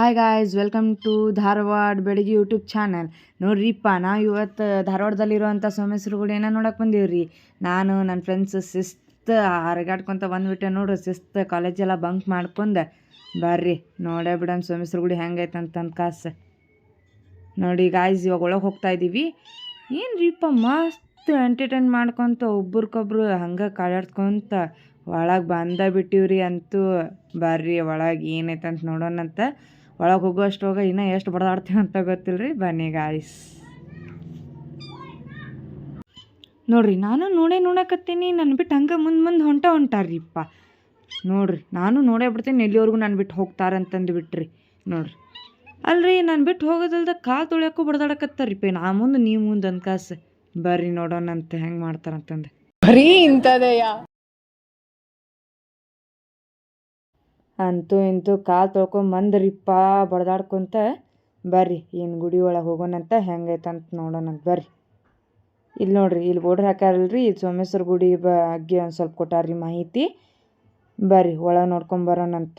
Hi guys welcome to Dharwad ಬೆಳಗ್ಗೆ YouTube channel ನೋಡ್ರಿಪ್ಪ ನಾವು ಇವತ್ತು ಧಾರವಾಡದಲ್ಲಿರುವಂಥ ಏನೋ ನೋಡಕ್ಕೆ ಬಂದೀವ್ರಿ. ನಾನು ನನ್ನ ಫ್ರೆಂಡ್ಸ್ ಶಿಸ್ತು ಹರಗಾಡ್ಕೊತ ಬಂದ್ಬಿಟ್ಟೆ ನೋಡ್ರಿ, ಶಿಸ್ತು ಕಾಲೇಜೆಲ್ಲ ಬಂಕ್ ಮಾಡ್ಕೊಂಡು. ಬರ್ರಿ, ನೋಡೇ ಬಿಡೋಣ ಸೋಮೇಶ್ವರಗಳು ಹೆಂಗೈತೆ ಅಂತಂದು ಕಾಸು. ನೋಡಿ ಗಾಯ್ಸ್ ಇವಾಗ ಒಳಗೆ ಹೋಗ್ತಾ ಇದ್ದೀವಿ ಏನು ರೀಪ್ಪ ಮಸ್ತ್ ಎಂಟರ್ಟೈನ್ ಮಾಡ್ಕೊತ ಒಬ್ರಿಗೊಬ್ರು ಹಂಗೆ ಕಾಡಾಡ್ಕೊತ ಒಳಗೆ ಬಂದ ಬಿಟ್ಟಿವ್ರಿ ಅಂತೂ. ಬರ್ರಿ, ಒಳಗೆ ಏನೈತೆ ಅಂತ ನೋಡೋಣಂತ. ಒಳಗೆ ಹೋಗೋ ಅಷ್ಟೊಳಗೆ ಇನ್ನೂ ಎಷ್ಟು ಬಡದಾಡ್ತೀವಿ ಅಂತ ಗೊತ್ತಿಲ್ಲ ರೀ ಬನ್ನಿ ಗಾಯ್ಸ್ ನೋಡ್ರಿ, ನಾನು ನೋಡೇ ನೋಡಕತ್ತೀನಿ ನನ್ನ ಬಿಟ್ಟು ಹಂಗೆ ಮುಂದೆ ಮುಂದೆ ಹೊಂಟ ಹೊಂಟಾರ್ರಿಪ್ಪ. ನೋಡ್ರಿ, ನಾನು ನೋಡೇ ಬಿಡ್ತೀನಿ, ಎಲ್ಲಿವರೆಗೂ ನಾನು ಬಿಟ್ಟು ಹೋಗ್ತಾರಂತಂದು ಬಿಟ್ರಿ. ನೋಡ್ರಿ. ಅಲ್ರಿ, ನಾನು ಬಿಟ್ಟು ಹೋಗೋದಲ್ದ ಕಾಲು ತೊಳ್ಯಾಕೂ ಬಡ್ದಾಡಕತ್ತಾರಿಪ್ಪ ನಾ ಮುಂದೆ ನೀವು ಮುಂದೆ ಅನ್ಕಾಸ ಬರ್ರಿ ನೋಡೋಣಂತೆ ಹೆಂಗೆ ಮಾಡ್ತಾರಂತಂದು ಬರೀ ಇಂಥದೆಯ? ಅಂತೂ ಇಂತೂ ಕಾಲು ತೊಳ್ಕೊಂಡ್ ಬಂದ್ರಿಪ್ಪ ಬಡ್ದಾಡ್ಕೊಂತ, ಬರ್ರಿ ಏನು ಗುಡಿ ಒಳಗೆ ಹೋಗೋಣಂತ ಹೆಂಗೈತಂತ ನೋಡೋಣಂತ ಬರ್ರಿ. ಇಲ್ಲಿ ನೋಡ್ರಿ ಇಲ್ಲಿ ಬೋರ್ಡ್ರ್ ಹಾಕ್ಯಾರಲ್ರಿ ಇದು ಸೋಮೇಶ್ವರ ಗುಡಿ ಬಗ್ಗೆ ಒಂದು ಸ್ವಲ್ಪ ಕೊಟ್ಟಾರ್ರಿ ಮಾಹಿತಿ. ಬರ್ರಿ, ಒಳಗೆ ನೋಡ್ಕೊಂಡ್ ಬರೋಣಂತ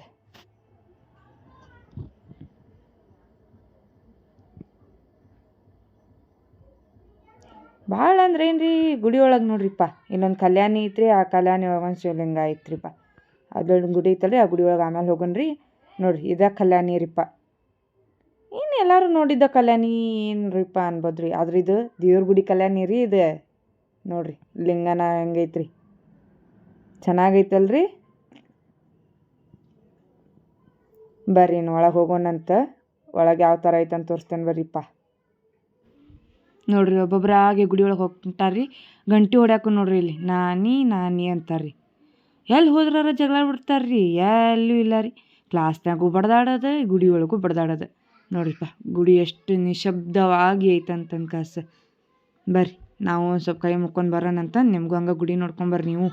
ಭಾಳ ಅಂದ್ರೆ ಏನು ರೀ ಗುಡಿ ಒಳಗೆ ನೋಡ್ರಿಪ್ಪ ಇನ್ನೊಂದು ಕಲ್ಯಾಣಿ ಐತ್ರಿ, ಆ ಕಲ್ಯಾಣಿ ಒಳಗೆ ಒಂದು ಶಿವಲಿಂಗ ಐತ್ರಿಪ್ಪ. ಅದೊಂದು ಗುಡಿ ಐತಲ್ರಿ, ಆ ಗುಡಿ ಒಳಗೆ ಆಮೇಲೆ ಹೋಗೋಣ್ರಿ ನೋಡ್ರಿ, ಇದ ಕಲ್ಯಾಣಿ ರೀಪ್ಪ ಏನು ಎಲ್ಲರೂ ನೋಡಿದ್ದ ಕಲ್ಯಾಣಿ ಏನ್ರಿಪ್ಪ ಅನ್ಬೋದ್ರಿ. ಆದ್ರೆ ಇದು ದೇವ್ರ ಗುಡಿ ಕಲ್ಯಾಣಿ ರೀ ಇದು. ನೋಡ್ರಿ, ಲಿಂಗನ ಹೆಂಗೈತ್ರಿ. ಚೆನ್ನಾಗೈತಲ್ರಿ. ಬರ್ರಿ ಇನ್ನು ಒಳಗೆ ಹೋಗೋಣಂತ. ಒಳಗೆ ಯಾವ ಥರ ಐತಂತ ತೋರಿಸ್ತೇನೆ ಬರ್ರಿಪ್ಪ. ನೋಡ್ರಿ ಒಬ್ಬೊಬ್ರಾಗಿ ಗುಡಿ ಒಳಗೆ ಹೋಗ್ತಾರ್ರಿ ಗಂಟೆ ಹೊಡ್ಯಾಕು ನೋಡ್ರಿ ಇಲ್ಲಿ, ನಾನಿ ನಾನಿ ಅಂತಾರ್ರಿ. ಎಲ್ಲಿ ಹೋದ್ರಾರ ಜಗಳ ಬಿಡ್ತಾರೆ ರೀ ಎಲ್ಲೂ ಇಲ್ಲ ರೀ. ಕ್ಲಾಸ್ನಾಗೂ ಬಡ್ದಾಡೋದು ಗುಡಿ ಒಳಗೂ ಬಡ್ದಾಡೋದು. ನೋಡ್ರಿಪ್ಪ, ಗುಡಿ ಎಷ್ಟು ನಿಶಬ್ದವಾಗಿ ಐತಂತಂದು ಕಾಸ. ಬರ್ರಿ, ನಾವು ಒಂದು ಸ್ವಲ್ಪ ಕೈ ಮುಕ್ಕೊಂಡು ಬರೋಣಂತ ನಿಮಗೂ ಹಂಗೆ ಗುಡಿ ನೋಡ್ಕೊಂಬರ್ರಿ ನೀವು.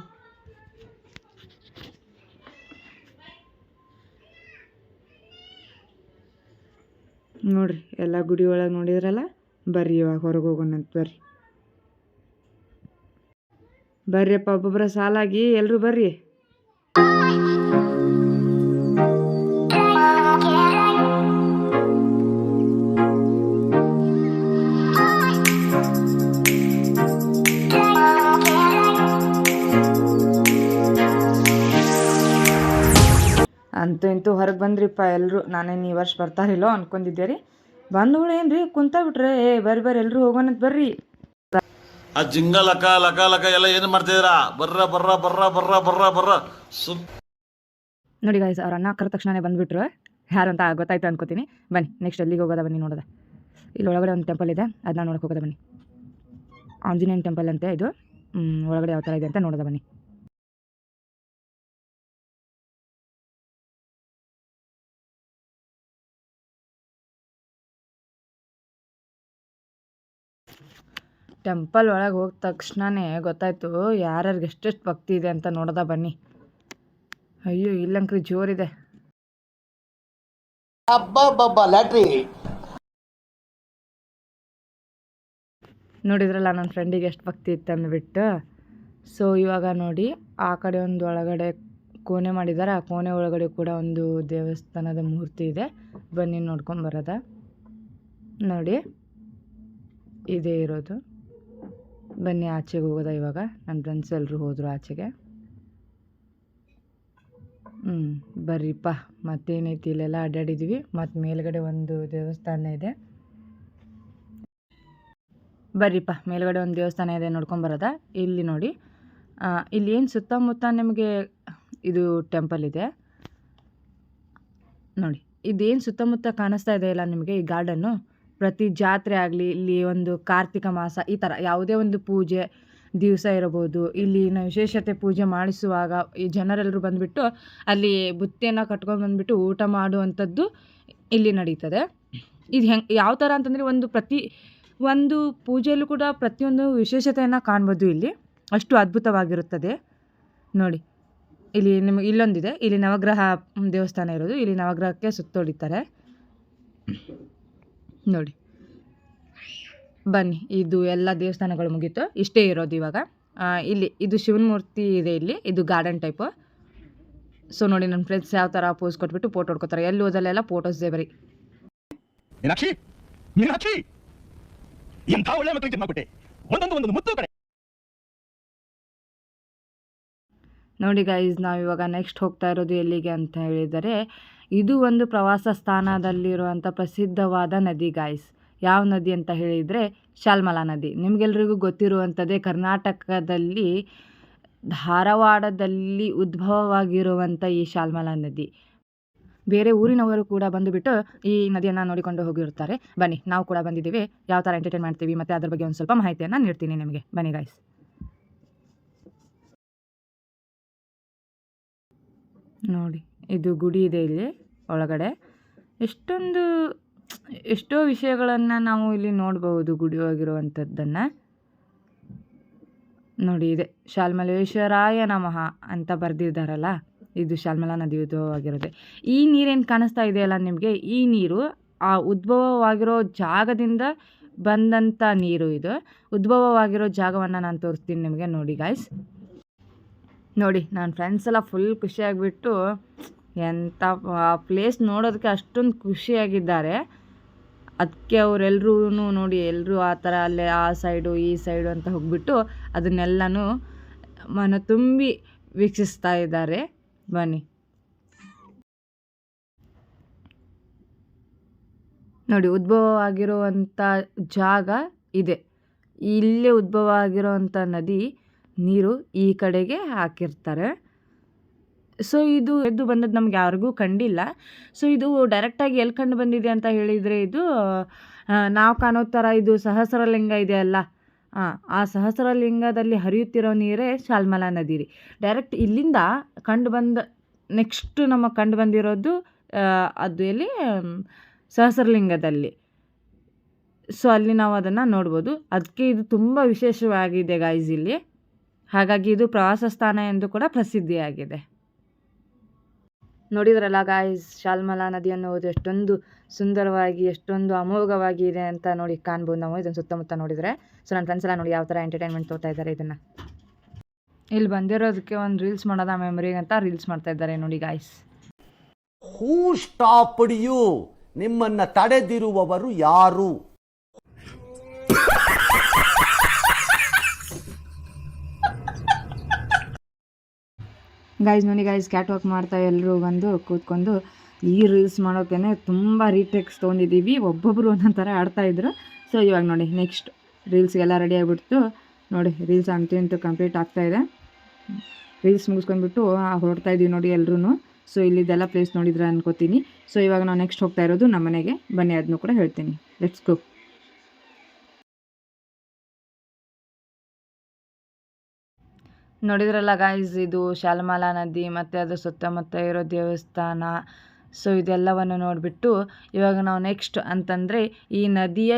ನೋಡ್ರಿ, ಎಲ್ಲ ಗುಡಿ ಒಳಗೆ ನೋಡಿದ್ರಲ್ಲ? ಬರ್ರಿ ಇವಾಗ ಹೊರಗೆ ಹೋಗೋಣಂತ ಬರ್ರಿ. ಬರ್ರಿಯಪ್ಪ ಒಬ್ಬೊಬ್ಬರ ಸಾಲಾಗಿ ಎಲ್ಲರೂ ಬರ್ರಿ. ಅಂತೂ ಇಂತೂ ಹೊರಗೆ ಬಂದ್ರಿಪ್ಪ ಎಲ್ಲರೂ ನಾನೇನು ಈ ವರ್ಷ ಬರ್ತಾರಿಲ್ಲೋ ಅನ್ಕೊಂಡಿದ್ದೆ ರೀ. ಬಂದವಳು ಏನು ರೀ ಕುಂತ ಬಿಟ್ರೆ ಏ, ಬರ್ರಿ ಬರ್ರಿ ಎಲ್ಲರೂ ಹೋಗೋಣಂತ ಬರ್ರಿ. ಆ ಜಿಂಗ ಲಕ ಲಕ ಲಕ ಎಲ್ಲ ಏನು ಮಾಡ್ತಿದ್ದೀರಾ? ಬರ್ರ ಬರ್ರ ಬರ್ರ ಬರ್ರ ಬರ್ರ ಬರ್ರ. ಸುಮ್ ನೋಡಿ ಗಾಯ್ಸ್ ಅವ್ರ ಅಣ್ಣ ಕರೆ ತಕ್ಷಣನೇ ಬಂದ್ಬಿಟ್ರು. ಯಾರು ಅಂತ ಗೊತ್ತಾಯ್ತು ಅನ್ಕೋತೀನಿ. ಬನ್ನಿ ನೆಕ್ಸ್ಟ್ ಎಲ್ಲಿಗೆ ಹೋಗೋದ ಬನ್ನಿ ನೋಡೋದ. ಇಲ್ಲಿ ಒಳಗಡೆ ಒಂದು ಟೆಂಪಲ್ ಇದೆ ಅದನ್ನ ನೋಡಕ್ಕೆ ಹೋಗೋದ ಬನ್ನಿ. ಆಂಜನೇಯನ ಟೆಂಪಲ್ ಅಂತೆ ಇದು. ಒಳಗಡೆ ಯಾವ ಥರ ಇದೆ ಅಂತ ನೋಡೋದ ಬನ್ನಿ. ಟೆಂಪಲ್ ಒಳಗೆ ಹೋದ ತಕ್ಷಣವೇ ಗೊತ್ತಾಯಿತು ಯಾರ್ಯಾರಿಗೆ ಎಷ್ಟೆಷ್ಟು ಭಕ್ತಿ ಇದೆ ಅಂತ ನೋಡ್ದ ಬನ್ನಿ. ಅಯ್ಯೋ ಇಲ್ಲಂಕ್ರಿ ಜೋರಿದೆ ನೋಡಿದ್ರಲ್ಲ ನನ್ನ ಫ್ರೆಂಡಿಗೆ ಎಷ್ಟು ಭಕ್ತಿ ಇತ್ತು ಅಂದ್ಬಿಟ್ಟು. ಸೊ ಇವಾಗ ನೋಡಿ ಆ ಕಡೆ ಒಂದು ಒಳಗಡೆ ಕೋಣೆ ಮಾಡಿದ್ದಾರೆ ಆ ಕೋಣೆ ಒಳಗಡೆ ಕೂಡ ಒಂದು ದೇವಸ್ಥಾನದ ಮೂರ್ತಿ ಇದೆ. ಬನ್ನಿ ನೋಡ್ಕೊಂಡು ಬರೋದ. ನೋಡಿ ಇದೇ ಇರೋದು. ಬನ್ನಿ ಆಚೆಗೆ ಹೋಗೋದ ಇವಾಗ? ನನ್ನ ಫ್ರೆಂಡ್ಸ್ ಎಲ್ಲರೂ ಹೋದರು ಆಚೆಗೆ. ಹ್ಞೂ ಬರ್ರಿಪ್ಪ. ಮತ್ತೇನೈತಿ? ಇಲ್ಲೆಲ್ಲ ಅಡ್ಡಾಡಿದ್ವಿ ಮತ್ತು ಮೇಲ್ಗಡೆ ಒಂದು ದೇವಸ್ಥಾನ ಇದೆ. ಬರ್ರಿಪ್ಪ, ಮೇಲ್ಗಡೆ ಒಂದು ದೇವಸ್ಥಾನ ಇದೆ ನೋಡ್ಕೊಂಬರೋದ ಇಲ್ಲಿ ನೋಡಿ. ಇಲ್ಲಿ ಏನು ಸುತ್ತಮುತ್ತ ನಿಮಗೆ ಇದು ಟೆಂಪಲ್ ಇದೆ? ನೋಡಿ. ಇದೇನು ಸುತ್ತಮುತ್ತ ಕಾಣಿಸ್ತಾ ಇದೆ ಇಲ್ಲ ನಿಮಗೆ ಈ ಗಾರ್ಡನ್ನು ಪ್ರತಿ ಜಾತ್ರೆ ಆಗಲಿ, ಇಲ್ಲಿ ಒಂದು ಕಾರ್ತಿಕ ಮಾಸ, ಈ ಥರ ಯಾವುದೇ ಒಂದು ಪೂಜೆ ದಿವಸ ಇರಬಹುದು ಇಲ್ಲಿನ ವಿಶೇಷತೆ ಪೂಜೆ ಮಾಡಿಸುವಾಗ ಈ ಜನರೆಲ್ಲರೂ ಬಂದುಬಿಟ್ಟು ಅಲ್ಲಿ ಬುತ್ತಿಯನ್ನು ಕಟ್ಕೊಂಡು ಬಂದುಬಿಟ್ಟು ಊಟ ಮಾಡುವಂಥದ್ದು ಇಲ್ಲಿ ನಡೀತದೆ. ಇದು ಹೆಂಗೆ, ಯಾವ ಥರ ಅಂತಂದರೆ ಒಂದು ಪ್ರತಿ, ಒಂದು ಪೂಜೆಯಲ್ಲೂ ಕೂಡ ಪ್ರತಿಯೊಂದು ವಿಶೇಷತೆಯನ್ನು ಕಾಣ್ಬೋದು ಇಲ್ಲಿ. ಅಷ್ಟು ಅದ್ಭುತವಾಗಿರುತ್ತದೆ. ನೋಡಿ, ಇಲ್ಲಿ ನಿಮ್ಗೆ ಇಲ್ಲೊಂದಿದೆ. ಇಲ್ಲಿ ನವಗ್ರಹ ದೇವಸ್ಥಾನ ಇರೋದು. ಇಲ್ಲಿ ನವಗ್ರಹಕ್ಕೆ ಸುತ್ತೊಡಿತಾರೆ ನೋಡಿ. ಬನ್ನಿ ಇದು ಎಲ್ಲ ದೇವಸ್ಥಾನಗಳು ಮುಗೀತು. ಇಷ್ಟೇ ಇರೋದು ಇವಾಗ. ಇಲ್ಲಿ ಇದು ಶಿವನ ಮೂರ್ತಿ ಇದೆ ಇಲ್ಲಿ. ಇದು ಗಾರ್ಡನ್ ಟೈಪು ಸೊ ನೋಡಿ ನನ್ನ ಫ್ರೆಂಡ್ಸ್ ಯಾವ ಥರ ಪೋಸ್ ಕೊಟ್ಬಿಟ್ಟು ಫೋಟೋ ಹೊಡ್ಕೋತಾರೆ. ಎಲ್ಲಿ ಹೋದಲ್ಲೆಲ್ಲ ಫೋಟೋಸ್ದೇ ಬರೀ. ಮೀನಾಕ್ಷಿ ಮೀನಾಕ್ಷಿ! ಎಂಥ ಒಳ್ಳೆ ಮಕ್ಕಳಿಗೆ ಜನ್ಮ ಕೊಟ್ಟೆ ಒಂದೊಂದು ಒಂದೊಂದು ಮುತ್ತು ಕಡೆ. ನೋಡಿ ಗೈಸ್ ನಾವು ಇವಾಗ ನೆಕ್ಸ್ಟ್ ಹೋಗ್ತಾ ಇರೋದು ಎಲ್ಲಿಗೆ ಅಂತ ಹೇಳಿದರೆ ಇದು ಒಂದು ಪ್ರವಾಸ ಸ್ಥಾನದಲ್ಲಿರುವಂಥ ಪ್ರಸಿದ್ಧವಾದ ನದಿ ಗಾಯ್ಸ್ ಯಾವ ನದಿ ಅಂತ ಹೇಳಿದರೆ ಶಾಲ್ಮಲಾ ನದಿ. ನಿಮಗೆಲ್ರಿಗೂ ಗೊತ್ತಿರುವಂಥದ್ದೇ ಕರ್ನಾಟಕದಲ್ಲಿ, ಧಾರವಾಡದಲ್ಲಿ ಉದ್ಭವವಾಗಿರುವಂಥ ಈ ಶಾಲ್ಮಲಾ ನದಿ. ಬೇರೆ ಊರಿನವರು ಕೂಡ ಬಂದುಬಿಟ್ಟು ಈ ನದಿಯನ್ನು ನೋಡಿಕೊಂಡು ಹೋಗಿರ್ತಾರೆ ಬನ್ನಿ, ನಾವು ಕೂಡ ಬಂದಿದ್ದೀವಿ. ಯಾವ ಥರ ಎಂಟರ್ಟೈನ್ ಮಾಡ್ತೀವಿ ಮತ್ತು ಅದ್ರ ಬಗ್ಗೆ ಒಂದು ಸ್ವಲ್ಪ ಮಾಹಿತಿಯನ್ನು ನೀಡ್ತೀನಿ ನಿಮಗೆ. ಬನ್ನಿ ಗಾಯ್ಸ್ ನೋಡಿ. ಇದು ಗುಡಿ ಇದೆ ಇಲ್ಲಿ ಒಳಗಡೆ. ಎಷ್ಟೊಂದು, ಎಷ್ಟೋ ವಿಷಯಗಳನ್ನು ನಾವು ಇಲ್ಲಿ ನೋಡಬಹುದು ಗುಡಿ ಹೋಗಿರುವಂಥದ್ದನ್ನು ನೋಡಿ ಇದೆ ಶಾಲ್ಮಲೇಶ್ವರಾಯ ನಮಃ ಅಂತ ಬರೆದಿದ್ದಾರಲ್ಲ, ಇದು ಶಾಲ್ಮಲಾ ನದಿ ಉದ್ಭವವಾಗಿರುತ್ತೆ ಈ ನೀರೇನು ಕಾಣಿಸ್ತಾ ಇದೆಯಲ್ಲ ನಿಮಗೆ? ಈ ನೀರು, ಆ ಉದ್ಭವವಾಗಿರೋ ಜಾಗದಿಂದ ಬಂದಂಥ ನೀರು ಇದು. ಉದ್ಭವವಾಗಿರೋ ಜಾಗವನ್ನು ನಾನು ತೋರಿಸ್ತೀನಿ ನಿಮಗೆ ನೋಡಿ ಗಾಯ್ಸ್ ನೋಡಿ ನನ್ನ ಫ್ರೆಂಡ್ಸ್ ಎಲ್ಲ ಫುಲ್ ಖುಷಿಯಾಗಿಬಿಟ್ಟು ಎಂಥ ಆ ಪ್ಲೇಸ್ ನೋಡೋದಕ್ಕೆ ಅಷ್ಟೊಂದು ಖುಷಿಯಾಗಿದ್ದಾರೆ. ಅದಕ್ಕೆ ಅವರೆಲ್ಲರೂ ನೋಡಿ ಎಲ್ಲರೂ ಆ ಥರ ಅಲ್ಲೇ, ಆ ಸೈಡು, ಈ ಸೈಡು ಅಂತ ಹೋಗ್ಬಿಟ್ಟು ಅದನ್ನೆಲ್ಲನೂ ಮನ ತುಂಬಿ ವೀಕ್ಷಿಸ್ತಾ ಇದ್ದಾರೆ. ಬನ್ನಿ. ನೋಡಿ, ಉದ್ಭವ ಆಗಿರುವಂಥ ಜಾಗ ಇದೆ. ಇಲ್ಲೇ ಉದ್ಭವ ಆಗಿರೋವಂಥ ನದಿ ನೀರು ಈ ಕಡೆಗೆ ಹಾಕಿರ್ತಾರೆ. ಸೊ ಇದು ಎದ್ದು ಬಂದದ್ದು ನಮ್ಗೆ ಯಾರಿಗೂ ಕಂಡಿಲ್ಲ. ಸೊ ಇದು ಡೈರೆಕ್ಟಾಗಿ ಎಲ್ಲಿ ಕಂಡು ಬಂದಿದೆ ಅಂತ ಹೇಳಿದರೆ ಇದು ನಾವು ಕಾಣೋ ಥರ ಇದು ಸಹಸ್ರಲಿಂಗ ಇದೆಯಲ್ಲ ಹಾಂ ಆ ಸಹಸ್ರಲಿಂಗದಲ್ಲಿ ಹರಿಯುತ್ತಿರೋ ನೀರೇ ಶಾಲ್ಮಲಾ ನದಿ ರೀ. ಡೈರೆಕ್ಟ್ ಇಲ್ಲಿಂದ ಕಂಡು ಬಂದ ನೆಕ್ಸ್ಟ್ ನಮ್ಮ ಕಂಡು ಬಂದಿರೋದು ಅದು ಎಲ್ಲಿ? ಸಹಸ್ರಲಿಂಗದಲ್ಲಿ. ಸೊ ಅಲ್ಲಿ ನಾವು ಅದನ್ನು ನೋಡ್ಬೋದು. ಅದಕ್ಕೆ ಇದು ತುಂಬ ವಿಶೇಷವಾಗಿದೆ ಗಾಯ್ಸ್ ಇಲ್ಲಿ. ಹಾಗಾಗಿ ಇದು ಪ್ರವಾಸ ಸ್ಥಾನ ಎಂದು ಕೂಡ ಪ್ರಸಿದ್ಧಿಯಾಗಿದೆ. ನೋಡಿದ್ರಲ್ಲ ಗಾಯ್ಸ್ ಶಾಲ್ಮಲಾ ನದಿ ಅನ್ನೋದು ಎಷ್ಟೊಂದು ಸುಂದರವಾಗಿ, ಎಷ್ಟೊಂದು ಅಮೋಘವಾಗಿ ಇದೆ ಅಂತ ನೋಡಿ ಕಾಣ್ಬೋದು ನಾವು. ಇದನ್ನು ಸುತ್ತಮುತ್ತ ನೋಡಿದರೆ. ಸೊ ನನ್ನ ಫ್ರೆಂಡ್ಸ್ ಎಲ್ಲ ನೋಡಿ ಯಾವ ಥರ ಎಂಟರ್ಟೈನ್ಮೆಂಟ್ ತೋರ್ತಾ ಇದ್ದಾರೆ ಇದನ್ನು. ಇಲ್ಲಿ ಬಂದಿರೋದಕ್ಕೆ ಒಂದು ರೀಲ್ಸ್ ಮಾಡೋದ ಮೆಮೊರಿ ಅಂತ ರೀಲ್ಸ್ ಮಾಡ್ತಾ ಇದ್ದಾರೆ ನೋಡಿ ಗಾಯ್ಸ್ ಹೂ ಸ್ಟಾಪ್ ಯು ನಿಮ್ಮನ್ನ ತಡೆದಿರುವವರು ಯಾರು? ಗಾಯ್ಸ್ ನೋಡಿ ಗಾಯ್ಸ್ ಕ್ಯಾಟ್ ವಾಕ್ ಮಾಡ್ತಾ ಎಲ್ಲರೂ ಬಂದು ಕೂತ್ಕೊಂಡು ಈ ರೀಲ್ಸ್ ಮಾಡೋಕೆ ತುಂಬ ರೀಟೇಕ್ಸ್ ತೊಗೊಂಡಿದ್ದೀವಿ ಒಬ್ಬೊಬ್ಬರು ಒಂದೊಂದು ಥರ ಆಡ್ತಾಯಿದ್ರು ಸೊ ಇವಾಗ ನೋಡಿ ನೆಕ್ಸ್ಟ್ ರೀಲ್ಸ್ಗೆಲ್ಲ ರೆಡಿ ಆಗಿಬಿಡ್ತು. ನೋಡಿ ರೀಲ್ಸ್ ಅಂತೂ ಇಂತೂ ಕಂಪ್ಲೀಟ್ ಆಗ್ತಾಯಿದೆ ರೀಲ್ಸ್ ಮುಗಿಸ್ಕೊಂಡ್ಬಿಟ್ಟು ಹೊರಡ್ತಾ ಇದ್ದೀವಿ ನೋಡಿ ಎಲ್ಲರೂ ಸೊ ಇಲ್ಲಿದ್ದೆಲ್ಲ ಪ್ಲೇಸ್ ನೋಡಿದ್ರೆ ಅನ್ಕೋತೀನಿ. ಸೊ ಇವಾಗ ನಾವು ನೆಕ್ಸ್ಟ್ ಹೋಗ್ತಾ ಇರೋದು ನಮ್ಮ ಮನೆಗೆ ಬನ್ನಿ ಅದನ್ನು ಕೂಡ ಹೇಳ್ತೀನಿ. ಲೆಟ್ಸ್ ಗೋ ನೋಡಿದ್ರಲ್ಲ ಗಾಯ್ಸ್ ಇದು ಶಾಲ್ಮಲಾ ನದಿ, ಮತ್ತು ಅದರ ಸುತ್ತಮುತ್ತ ಇರೋ ದೇವಸ್ಥಾನ. ಸೊ ಇದೆಲ್ಲವನ್ನು ನೋಡಿಬಿಟ್ಟು ಇವಾಗ ನಾವು ನೆಕ್ಸ್ಟ್ ಅಂತಂದರೆ ಈ ನದಿಯ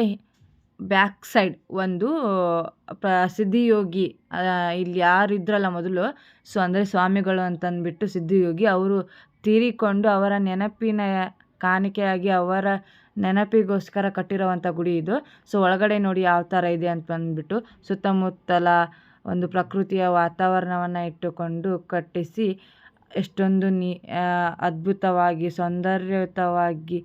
ಬ್ಯಾಕ್ ಸೈಡ್ ಒಂದು ಸಿದ್ಧಿಯೋಗಿ ಯೋಗಿ ಇಲ್ಲಿ ಯಾರು ಇದ್ರಲ್ಲ ಮೊದಲು ಸೊ ಅಂದರೆ ಸ್ವಾಮಿಗಳು ಅಂತಂದ್ಬಿಟ್ಟು ಸಿದ್ಧಿಯೋಗಿ ಅವರು ತೀರಿಕೊಂಡು ಅವರ ನೆನಪಿನ ಕಾಣಿಕೆಯಾಗಿ ಅವರ ನೆನಪಿಗೋಸ್ಕರ ಕಟ್ಟಿರೋವಂಥ ಗುಡಿ ಇದು. ಸೊ ಒಳಗಡೆ ನೋಡಿ ಯಾವ ಥರ ಇದೆ ಅಂತ ಅಂದ್ಬಿಟ್ಟು ಸುತ್ತಮುತ್ತಲ ಒಂದು ಪ್ರಕೃತಿಯ ವಾತಾವರಣವನ್ನು ಇಟ್ಟುಕೊಂಡು ಕಟ್ಟಿಸಿ ಎಷ್ಟೊಂದು ನೀ ಅದ್ಭುತವಾಗಿ, ಸೌಂದರ್ಯಯುತವಾಗಿ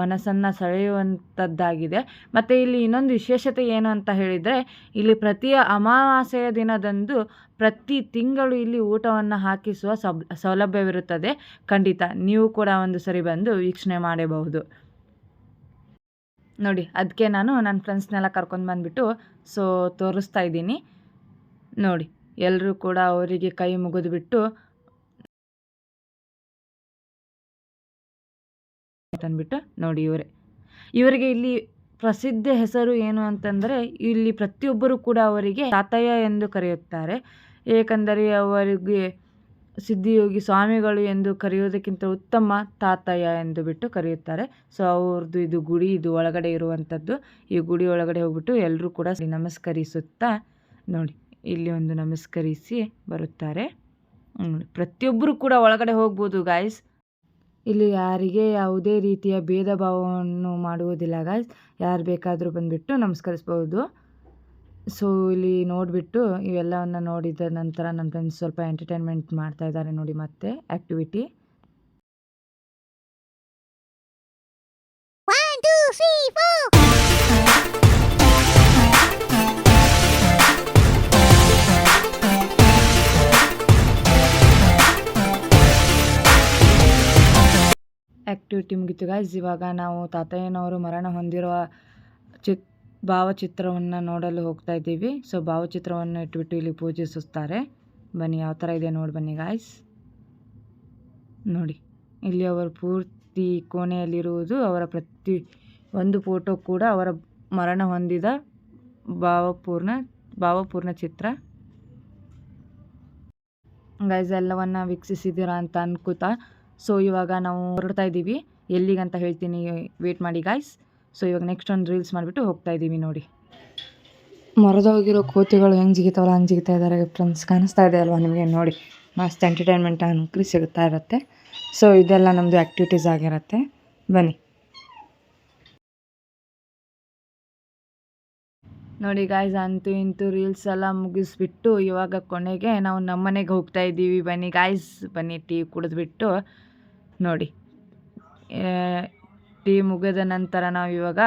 ಮನಸ್ಸನ್ನು ಸೆಳೆಯುವಂಥದ್ದಾಗಿದೆ ಮತ್ತು ಇಲ್ಲಿ ಇನ್ನೊಂದು ವಿಶೇಷತೆ ಏನು ಅಂತ ಹೇಳಿದರೆ, ಇಲ್ಲಿ ಪ್ರತಿ ಅಮಾವಾಸ್ಯೆಯ ದಿನದಂದು ಪ್ರತಿ ತಿಂಗಳು ಇಲ್ಲಿ ಊಟವನ್ನು ಹಾಕಿಸುವ ಸಬ್, ಸೌಲಭ್ಯವಿರುತ್ತದೆ. ಖಂಡಿತ, ನೀವು ಕೂಡ ಒಂದು ಸರಿ ಬಂದು ವೀಕ್ಷಣೆ ಮಾಡಬಹುದು. ನೋಡಿ ಅದಕ್ಕೆ ನಾನು ನನ್ನ ಫ್ರೆಂಡ್ಸ್ನೆಲ್ಲ ಕರ್ಕೊಂಡು ಬಂದುಬಿಟ್ಟು ಸೊ ತೋರಿಸ್ತಾ ಇದ್ದೀನಿ. ನೋಡಿ ಎಲ್ಲರೂ ಕೂಡ ಅವರಿಗೆ ಕೈ ಮುಗಿದು ಬಿಟ್ಟು ಅಂತಂದ್ಬಿಟ್ಟು ನೋಡಿ ಇವರೇ. ಇವರಿಗೆ ಇಲ್ಲಿ ಪ್ರಸಿದ್ಧ ಹೆಸರು ಏನು ಅಂತಂದರೆ, ಇಲ್ಲಿ ಪ್ರತಿಯೊಬ್ಬರು ಕೂಡ ಅವರಿಗೆ ತಾತಯ್ಯ ಎಂದು ಕರೆಯುತ್ತಾರೆ. ಏಕೆಂದರೆ ಅವರಿಗೆ ಸಿದ್ಧಿಯೋಗಿ ಸ್ವಾಮಿಗಳು ಎಂದು ಕರೆಯೋದಕ್ಕಿಂತ ಉತ್ತಮ ತಾತಯ್ಯ ಎಂದು ಬಿಟ್ಟು ಕರೆಯುತ್ತಾರೆ. ಸೊ ಅವ್ರದ್ದು ಇದು ಗುಡಿ, ಇದು ಒಳಗಡೆ ಇರುವಂಥದ್ದು. ಈ ಗುಡಿ ಒಳಗಡೆ ಹೋಗ್ಬಿಟ್ಟು ಎಲ್ಲರೂ ಕೂಡ ನಮಸ್ಕರಿಸುತ್ತಾ ನೋಡಿ. ಇಲ್ಲಿ ಒಂದು ನಮಸ್ಕರಿಸಿ ಬರುತ್ತಾರೆ. ಪ್ರತಿಯೊಬ್ಬರು ಕೂಡ ಒಳಗಡೆ ಹೋಗ್ಬೋದು ಗಾಯ್ಸ್ ಇಲ್ಲಿ ಯಾರಿಗೆ ಯಾವುದೇ ರೀತಿಯ ಭೇದ ಭಾವವನ್ನು ಮಾಡುವುದಿಲ್ಲ ಗಾಯ್ಸ್ ಯಾರು ಬೇಕಾದರೂ ಬಂದುಬಿಟ್ಟು ನಮಸ್ಕರಿಸ್ಬೋದು. ಸೊ ಇಲ್ಲಿ ನೋಡಿಬಿಟ್ಟು ಇವೆಲ್ಲವನ್ನು ನೋಡಿದ ನಂತರ ನನ್ನ ಫ್ರೆಂಡ್ಸ್ ಸ್ವಲ್ಪ ಎಂಟರ್ಟೈನ್ಮೆಂಟ್ ಮಾಡ್ತಾ ಇದ್ದಾರೆ ನೋಡಿ ಮತ್ತೆ ಆ್ಯಕ್ಟಿವಿಟಿ ಆ್ಯಕ್ಟಿವಿಟಿ ಮುಗೀತು. ಗಾಯ್ಸ್ ಇವಾಗ ನಾವು ತಾತಯ್ಯನವರು ಮರಣ ಹೊಂದಿರುವ ಚಿತ್, ಭಾವಚಿತ್ರವನ್ನು ನೋಡಲು ಹೋಗ್ತಾ ಇದ್ದೀವಿ. ಸೊ ಭಾವಚಿತ್ರವನ್ನು ಇಟ್ಬಿಟ್ಟು ಇಲ್ಲಿ ಪೂಜಿಸುತ್ತಾರೆ. ಬನ್ನಿ, ಯಾವ ಥರ ಇದೆ ನೋಡಿ ಬನ್ನಿ ಗಾಯ್ಸ್ ನೋಡಿ, ಇಲ್ಲಿ ಅವರು ಪೂರ್ತಿ ಕೋಣೆಯಲ್ಲಿರುವುದು ಅವರ ಪ್ರತಿ ಒಂದು ಫೋಟೋ ಕೂಡ ಅವರ ಮರಣ ಹೊಂದಿದ ಭಾವಪೂರ್ಣ ಭಾವಪೂರ್ಣ ಚಿತ್ರ. ಗೈಸ್ ಎಲ್ಲವನ್ನು ವೀಕ್ಷಿಸಿದ್ದೀರಾ ಅಂತ ಅನ್ಕೋತಾ. ಸೊ ಇವಾಗ ನಾವು ಹೊರಡ್ತಾ ಇದ್ದೀವಿ. ಎಲ್ಲಿಗಂತ ಹೇಳ್ತೀನಿ ವೇಟ್ ಮಾಡಿ ಗಾಯ್ಸ್ ಸೊ ಇವಾಗ ನೆಕ್ಸ್ಟ್ ಒಂದು ರೀಲ್ಸ್ ಮಾಡಿಬಿಟ್ಟು ಹೋಗ್ತಾ ಇದ್ದೀವಿ ನೋಡಿ. ಮರದೋಗಿರೋ ಕೋತಿಗಳು ಹೆಂಗೆ ಜಿಗಿತಾವಲ್ಲ ಹಂಗೆ ಜಿಗಿತಾ ಇದ್ದಾರೆ ಫ್ರೆಂಡ್ಸ್ ಕಾಣಿಸ್ತಾ ಇದೆ ಅಲ್ವಾ ನಿಮಗೆ? ನೋಡಿ ಮಸ್ತ್ ಎಂಟರ್ಟೈನ್ಮೆಂಟ್ ಅನುಕೂಲ ಸಿಗುತ್ತಾ ಇರುತ್ತೆ. ಸೊ ಇದೆಲ್ಲ ನಮ್ಮದು ಆ್ಯಕ್ಟಿವಿಟೀಸ್ ಆಗಿರುತ್ತೆ. ಬನ್ನಿ. ನೋಡಿ ಗಾಯ್ಸ್ ಅಂತೂ ಇಂತೂ ರೀಲ್ಸ್ ಎಲ್ಲ ಮುಗಿಸ್ಬಿಟ್ಟು ಇವಾಗ ಕೊನೆಗೆ ನಾವು ನಮ್ಮನೆಗೆ ಹೋಗ್ತಾ ಇದ್ದೀವಿ. ಬನ್ನಿ ಗಾಯ್ಸ್ ಬನ್ನಿ ಟೀ ಕುಡಿದ್ಬಿಟ್ಟು. ನೋಡಿ. ಟೀ ಮುಗಿದ ನಂತರ ನಾವು ಇವಾಗ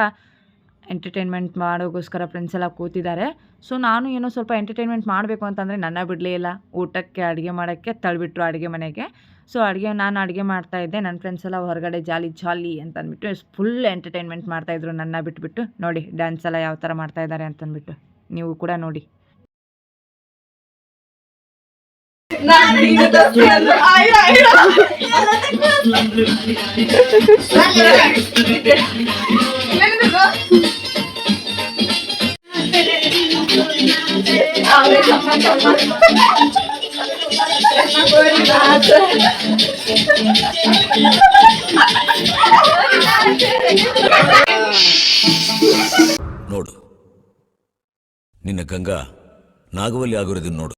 ಎಂಟರ್ಟೈನ್ಮೆಂಟ್ ಮಾಡೋಕ್ಕೋಸ್ಕರ ಫ್ರೆಂಡ್ಸ್ ಎಲ್ಲ ಕೂತಿದ್ದಾರೆ. ಸೊ ನಾನು ಏನೋ ಸ್ವಲ್ಪ ಎಂಟರ್ಟೈನ್ಮೆಂಟ್ ಮಾಡಬೇಕು ಅಂತಂದರೆ ನನ್ನ ಬಿಡಲೇ ಇಲ್ಲ. ಊಟಕ್ಕೆ, ಅಡುಗೆ ಮಾಡೋಕ್ಕೆ ತಳ್ಬಿಟ್ರು ಅಡುಗೆ ಮನೆಗೆ. ಸೊ ಅಡುಗೆ, ನಾನು ಅಡುಗೆ ಮಾಡ್ತಾ ಇದ್ದೆ. ನನ್ನ ಫ್ರೆಂಡ್ಸ್ ಎಲ್ಲ ಹೊರಗಡೆ ಜಾಲಿ ಜಾಲಿ ಅಂತ ಅಂದ್ಬಿಟ್ಟು ಫುಲ್ ಎಂಟರ್ಟೈನ್ಮೆಂಟ್ ಮಾಡ್ತಾಯಿದ್ರು ನನ್ನ ಬಿಟ್ಬಿಟ್ಟು. ನೋಡಿ ಡ್ಯಾನ್ಸ್ ಎಲ್ಲ ಯಾವ ಥರ ಮಾಡ್ತಾಯಿದ್ದಾರೆ ಅಂತಂದ್ಬಿಟ್ಟು. ನೀವು ಕೂಡ ನೋಡಿ. ನೋಡು. ನಿನ್ನ ಗಂಗಾ ನಾಗವಲ್ಲಿ ಆಗಿರೋದನ್ನ ನೋಡು.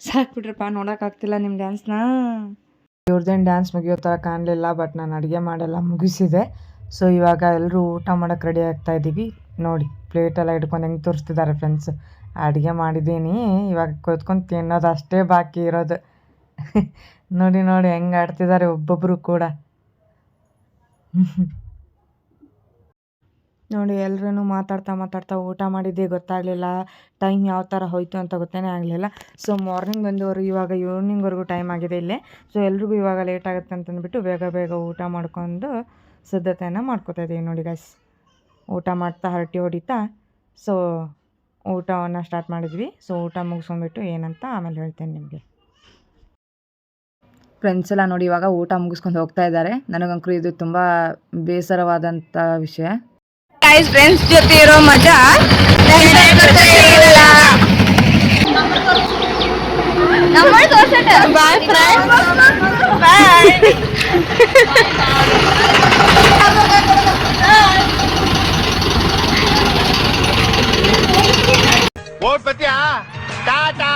ಸಾಕ್ಬಿಟ್ರಪ್ಪ ನೋಡೋಕ್ಕಾಗ್ತಿಲ್ಲ ನಿಮ್ಮ ಡ್ಯಾನ್ಸ್ನ ಇವ್ರದ್ದೇನು ಡ್ಯಾನ್ಸ್ ಮುಗಿಯೋ ಥರ ಕಾಣಲಿಲ್ಲ ಬಟ್ ನಾನು ಅಡುಗೆ ಮಾಡೆಲ್ಲ ಮುಗಿಸಿದೆ. ಸೊ ಇವಾಗ ಎಲ್ಲರೂ ಊಟ ಮಾಡೋಕ್ಕೆ ರೆಡಿ ಆಗ್ತಾ ಇದ್ದೀವಿ ನೋಡಿ ಪ್ಲೇಟೆಲ್ಲ ಹಿಡ್ಕೊಂಡು ಹೆಂಗೆ ತೋರಿಸ್ತಿದ್ದಾರೆ ಫ್ರೆಂಡ್ಸ್ ಅಡುಗೆ ಮಾಡಿದ್ದೀನಿ, ಇವಾಗ ಕೂತ್ಕೊಂಡು ತಿನ್ನೋದು ಅಷ್ಟೇ ಬಾಕಿ ಇರೋದು. ನೋಡಿ ನೋಡಿ, ಹೆಂಗೆ ಆಡ್ತಿದ್ದಾರೆ ಒಬ್ಬೊಬ್ಬರು ಕೂಡ. ನೋಡಿ ಎಲ್ಲರೂ ಮಾತಾಡ್ತಾ ಮಾತಾಡ್ತಾ ಊಟ ಮಾಡಿದ್ದೇ ಗೊತ್ತಾಗಲಿಲ್ಲ. ಟೈಮ್ ಯಾವ ಥರ ಹೋಯಿತು ಅಂತ ಗೊತ್ತೇ ಆಗಲಿಲ್ಲ. ಸೊ ಮಾರ್ನಿಂಗ್ ಬಂದವರು ಇವಾಗ ಈವ್ನಿಂಗ್ವರೆಗೂ ಟೈಮ್ ಆಗಿದೆ ಇಲ್ಲೇ. ಸೊ, ಎಲ್ರಿಗೂ ಇವಾಗ ಲೇಟ್ ಆಗುತ್ತೆ ಅಂತಂದ್ಬಿಟ್ಟು ಬೇಗ ಬೇಗ ಊಟ ಮಾಡ್ಕೊಂಡು ಸಿದ್ಧತೆಯನ್ನು ಮಾಡ್ಕೋತಾ ಇದ್ದೀವಿ ನೋಡಿ ಗಾಯ್ಸ್ ಊಟ ಮಾಡ್ತಾ ಹರಟಿ ಹೊಡಿತಾ, ಸೊ, ಊಟವನ್ನು ಸ್ಟಾರ್ಟ್ ಮಾಡಿದ್ವಿ. ಸೊ, ಊಟ ಮುಗಿಸ್ಕೊಂಡ್ಬಿಟ್ಟು ಏನಂತ ಆಮೇಲೆ ಹೇಳ್ತೇನೆ ನಿಮಗೆ. ಫ್ರೆಂಡ್ಸ್ ಎಲ್ಲ ನೋಡಿ, ಇವಾಗ ಊಟ ಮುಗಿಸ್ಕೊಂಡು ಹೋಗ್ತಾ ಇದ್ದಾರೆ. ನನಗಂಕರು ಇದು ತುಂಬ ಬೇಸರವಾದಂಥ ವಿಷಯ. ಗೈಸ್ ಫ್ರೆಂಡ್ಸ್ ಜೊತೆ ಇರೋ ಮಜಾ bye friends bye vote ಬತ್ತೀಯಾ Tata